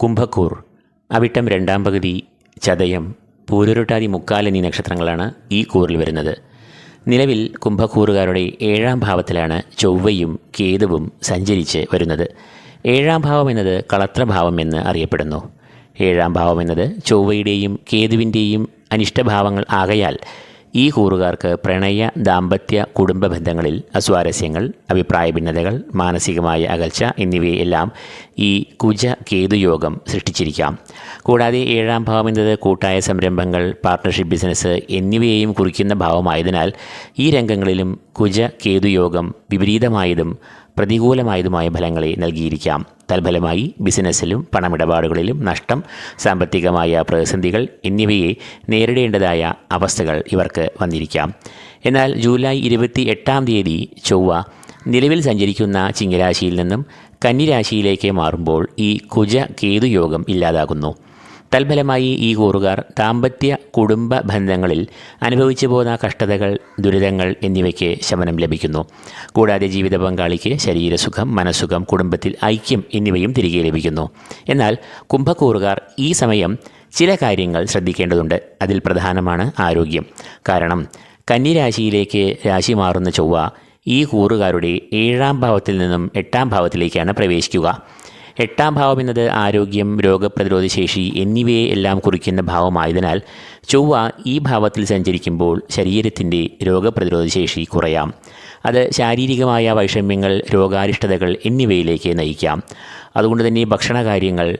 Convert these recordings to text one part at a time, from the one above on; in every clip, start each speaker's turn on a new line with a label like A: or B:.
A: കുംഭക്കൂർ അവിട്ടം രണ്ടാം പകുതി ചതയം പൂരുരുട്ടാതി മുക്കാൽ എന്നീ നക്ഷത്രങ്ങളാണ് ഈ കൂറിൽ വരുന്നത്. നിലവിൽ കുംഭക്കൂറുകാരുടെ ഏഴാം ഭാവത്തിലാണ് ചൊവ്വയും കേതുവും സഞ്ചരിച്ച് വരുന്നത്. ഏഴാം ഭാവം എന്നത് കളത്രഭാവം എന്ന് അറിയപ്പെടുന്നു. ഏഴാം ഭാവം എന്നത് ചൊവ്വയുടെയും കേതുവിന്റെയും അനിഷ്ടഭാവങ്ങൾ ആകയാൽ ഈ കൂറുകാർക്ക് പ്രണയ ദാമ്പത്യ കുടുംബ ബന്ധങ്ങളിൽ അസ്വാരസ്യങ്ങൾ അഭിപ്രായ ഭിന്നതകൾ മാനസികമായ അകൽച്ച എന്നിവയെല്ലാം ഈ കുജ കേതുയോഗം സൃഷ്ടിച്ചിരിക്കാം. കൂടാതെ ഏഴാം ഭാവം എന്നത് കൂട്ടായ സംരംഭങ്ങൾ പാർട്ട്ണർഷിപ്പ് ബിസിനസ് എന്നിവയെയും കുറിക്കുന്ന ഭാവമായതിനാൽ ഈ രംഗങ്ങളിലും കുജ കേതുയോഗം വിപരീതമായതും പ്രതികൂലമായതുമായ ഫലങ്ങളെ നൽകിയിരിക്കാം. തൽഫലമായി ബിസിനസ്സിലും പണമിടപാടുകളിലും നഷ്ടം സാമ്പത്തികമായ പ്രതിസന്ധികൾ എന്നിവയെ നേരിടേണ്ടതായ അവസ്ഥകൾ ഇവർക്ക് വന്നിരിക്കാം. എന്നാൽ ജൂലൈ ഇരുപത്തി എട്ടാം തീയതി ചൊവ്വ നിലവിൽ സഞ്ചരിക്കുന്ന ചിങ്ങരാശിയിൽ നിന്നും കന്നിരാശിയിലേക്ക് മാറുമ്പോൾ ഈ കുജ കേതുയോഗം ഇല്ലാതാകുന്നു. തൽഫലമായി ഈ കൂറുകാർ ദാമ്പത്യ കുടുംബ ബന്ധങ്ങളിൽ അനുഭവിച്ചു പോകുന്ന കഷ്ടതകൾ ദുരിതങ്ങൾ എന്നിവയ്ക്ക് ശമനം ലഭിക്കുന്നു. കൂടാതെ ജീവിത പങ്കാളിക്ക് ശരീരസുഖം മനസ്സുഖം കുടുംബത്തിൽ ഐക്യം എന്നിവയും തിരികെ ലഭിക്കുന്നു. എന്നാൽ കുംഭക്കൂറുകാർ ഈ സമയം ചില കാര്യങ്ങൾ ശ്രദ്ധിക്കേണ്ടതുണ്ട്. അതിൽ പ്രധാനമാണ് ആരോഗ്യം. കാരണം കന്നിരാശിയിലേക്ക് രാശി മാറുന്ന ചൊവ്വ ഈ കൂറുകാരുടെ ഏഴാം ഭാവത്തിൽ നിന്നും എട്ടാം ഭാവത്തിലേക്കാണ് പ്രവേശിക്കുക. എട്ടാം ഭാവം എന്നത് ആരോഗ്യം രോഗപ്രതിരോധ ശേഷി എന്നിവയെ എല്ലാം കുറിക്കുന്ന ഭാവമായതിനാൽ ചൊവ്വ ഈ ഭാവത്തിൽ സഞ്ചരിക്കുമ്പോൾ ശരീരത്തിന്റെ രോഗപ്രതിരോധ ശേഷി കുറയാം. അത് ശാരീരികമായ വൈഷമ്യങ്ങൾ രോഗാരിഷ്ടതകൾ എന്നിവയിലേക്ക് നയിക്കാം. അതുകൊണ്ട് തന്നെ ഭക്ഷണകാര്യങ്ങൾ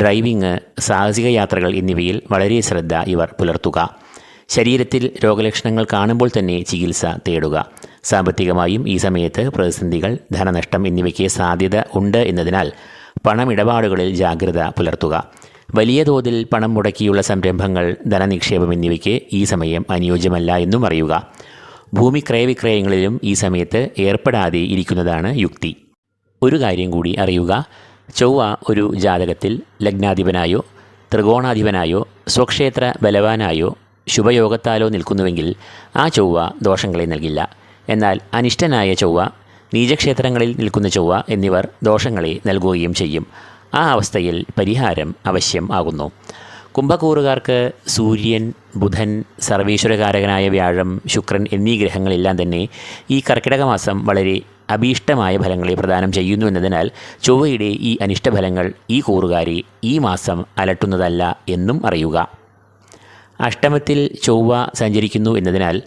A: ഡ്രൈവിംഗ് സാഹസിക യാത്രകൾ എന്നിവയിൽ വളരെ ശ്രദ്ധ ഇവർ പുലർത്തുക. ശരീരത്തിൽ രോഗലക്ഷണങ്ങൾ കാണുമ്പോൾ തന്നെ ചികിത്സ തേടുക. സാമ്പത്തികമായും ഈ സമയത്ത് പ്രതിസന്ധികൾ ധനനഷ്ടം എന്നിവയ്ക്ക് സാധ്യത ഉണ്ട് എന്നതിനാൽ പണമിടപാടുകളിൽ ജാഗ്രത പുലർത്തുക. വലിയ തോതിൽ പണം മുടക്കിയുള്ള സംരംഭങ്ങൾ ധനനിക്ഷേപം എന്നിവയ്ക്ക് ഈ സമയം അനുയോജ്യമല്ല എന്നും അറിയുക. ഭൂമി ക്രയവിക്രയങ്ങളിലും ഈ സമയത്ത് ഏർപ്പെടാതെ ഇരിക്കുന്നതാണ് യുക്തി. ഒരു കാര്യം കൂടി അറിയുക. ചൊവ്വ ഒരു ജാതകത്തിൽ ലഗ്നാധിപനായോ ത്രികോണാധിപനായോ സ്വക്ഷേത്ര ബലവാനായോ ശുഭയോഗത്താലോ നിൽക്കുന്നുവെങ്കിൽ ആ ചൊവ്വ ദോഷങ്ങളെ നൽകില്ല. എന്നാൽ അനിഷ്ടനായ ചൊവ്വ നീചക്ഷേത്രങ്ങളിൽ നിൽക്കുന്ന ചൊവ്വ എന്നിവർ ദോഷങ്ങളെ നൽകുകയും ചെയ്യും. ആ അവസ്ഥയിൽ പരിഹാരം അവശ്യം ആകുന്നു. കുംഭക്കൂറുകാർക്ക് സൂര്യൻ ബുധൻ സർവീശ്വരകാരകനായ വ്യാഴം ശുക്രൻ എന്നീ ഗ്രഹങ്ങളെല്ലാം തന്നെ ഈ കർക്കിടക മാസം വളരെ അഭീഷ്ടമായ ഫലങ്ങളെ പ്രദാനം ചെയ്യുന്നു എന്നതിനാൽ ചൊവ്വയുടെ ഈ അനിഷ്ടഫലങ്ങൾ ഈ കൂറുകാരെ ഈ മാസം അലട്ടുന്നതല്ല എന്നും അറിയുക. അഷ്ടമത്തിൽ ചൊവ്വ സഞ്ചരിക്കുന്നു എന്നതിനാൽ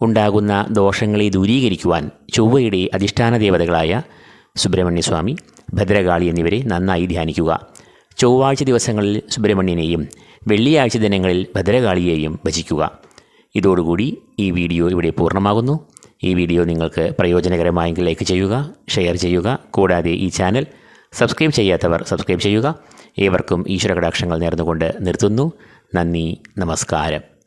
A: ഉണ്ടാകുന്ന ദോഷങ്ങളെ ദൂരീകരിക്കുവാൻ ചൊവ്വയുടെ അധിഷ്ഠാന ദേവതകളായ സുബ്രഹ്മണ്യസ്വാമി ഭദ്രകാളി എന്നിവരെ നന്നായി ധ്യാനിക്കുക. ചൊവ്വാഴ്ച ദിവസങ്ങളിൽ സുബ്രഹ്മണ്യനെയും വെള്ളിയാഴ്ച ദിനങ്ങളിൽ ഭദ്രകാളിയെയും ഭജിക്കുക. ഇതോടുകൂടി ഈ വീഡിയോ ഇവിടെ പൂർണമാകുന്നു. ഈ വീഡിയോ നിങ്ങൾക്ക് പ്രയോജനകരമായെങ്കിൽ ലൈക്ക് ചെയ്യുക ഷെയർ ചെയ്യുക കൂടാതെ ഈ ചാനൽ സബ്സ്ക്രൈബ് ചെയ്യാത്തവർ സബ്സ്ക്രൈബ് ചെയ്യുക. ഏവർക്കും ഈശ്വരകടാക്ഷങ്ങൾ നേർന്നുകൊണ്ട് നിർത്തുന്നു. നന്ദി നമസ്കാരം.